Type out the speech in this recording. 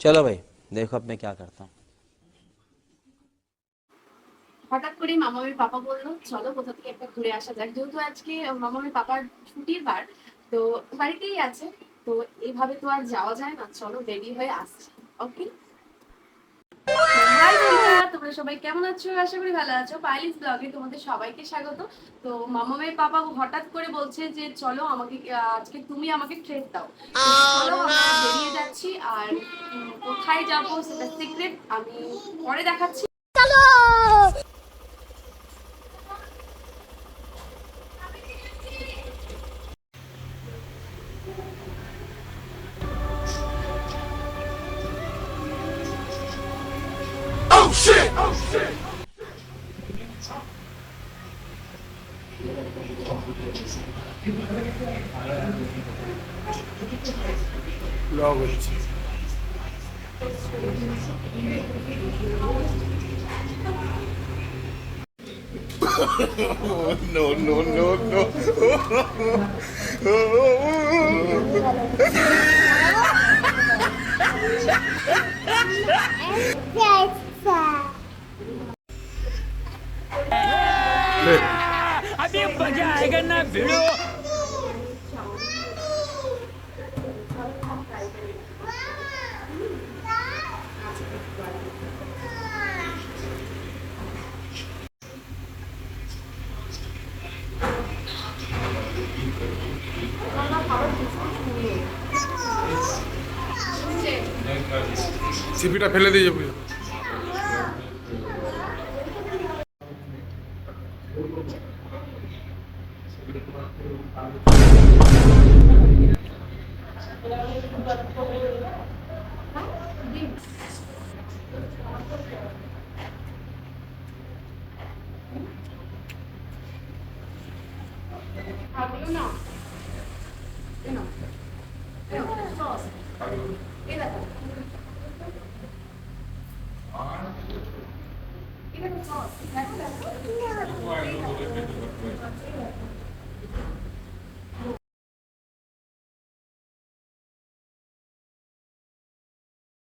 चलो भाई देखो अब मैं क्या करता हूँ হঠাৎ করে মামামির পাপা বললো চলো কোথা থেকে একটা ঘুরে আসা যাক যেহেতু আজকে মামামির পাপার ছুটির বার তো বাড়িতেই আছে তো এইভাবে তো আর যাওয়া যায় না চলো রেডি হয়ে আসছি ওকে হাই বন্ধুরা তোমরা সবাই কেমন আছো আশা করি ভালো আছো পাইলিস ব্লগে তোমাদের সবাইকে স্বাগত তো মামামের পাপা হঠাৎ করে বলছে যে চলো আমাকে আহ, আজকে তুমি আমাকে ট্রেড দাও আর কোথায় যাব সেটা সিক্রেট আমি পরে দেখাচ্ছি। ব্লগ হচ্ছে no, no, no, no. Abim, pajai, ganna, viru. সিপিটা ফেলে দিয়ে যাব। দেখো দেখো দেখো দেখো